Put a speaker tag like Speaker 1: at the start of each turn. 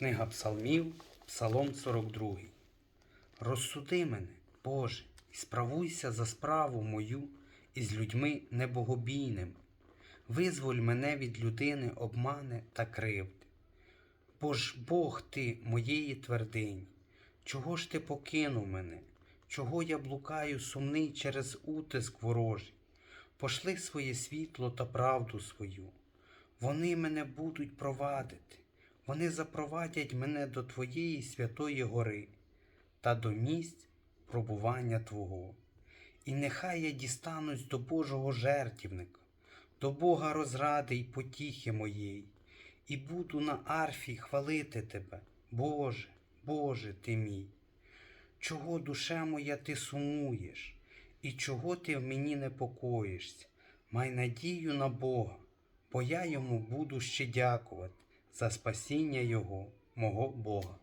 Speaker 1: Книга Псалмів, Псалом 42. Розсуди мене, Боже, і справуйся за справу мою із людьми небогобійними. Визволь мене від людини обмани та кривди. Бо ж Бог ти моєї твердині, чого ж ти покинув мене? Чого я блукаю сумний через утиск ворожий? Пошли своє світло та правду свою. Вони мене будуть провадити, вони запровадять мене до Твоєї святої гори та до місць пробування Твого. І нехай я дістанусь до Божого жертівника, до Бога розради й потіхи моєї, і буду на арфі хвалити Тебе, Боже, Боже ти мій. Чого, душе моя, ти сумуєш, і чого ти в мені непокоїшся? Май надію на Бога, бо я йому буду ще дякувати за спасіння Його, мого Бога.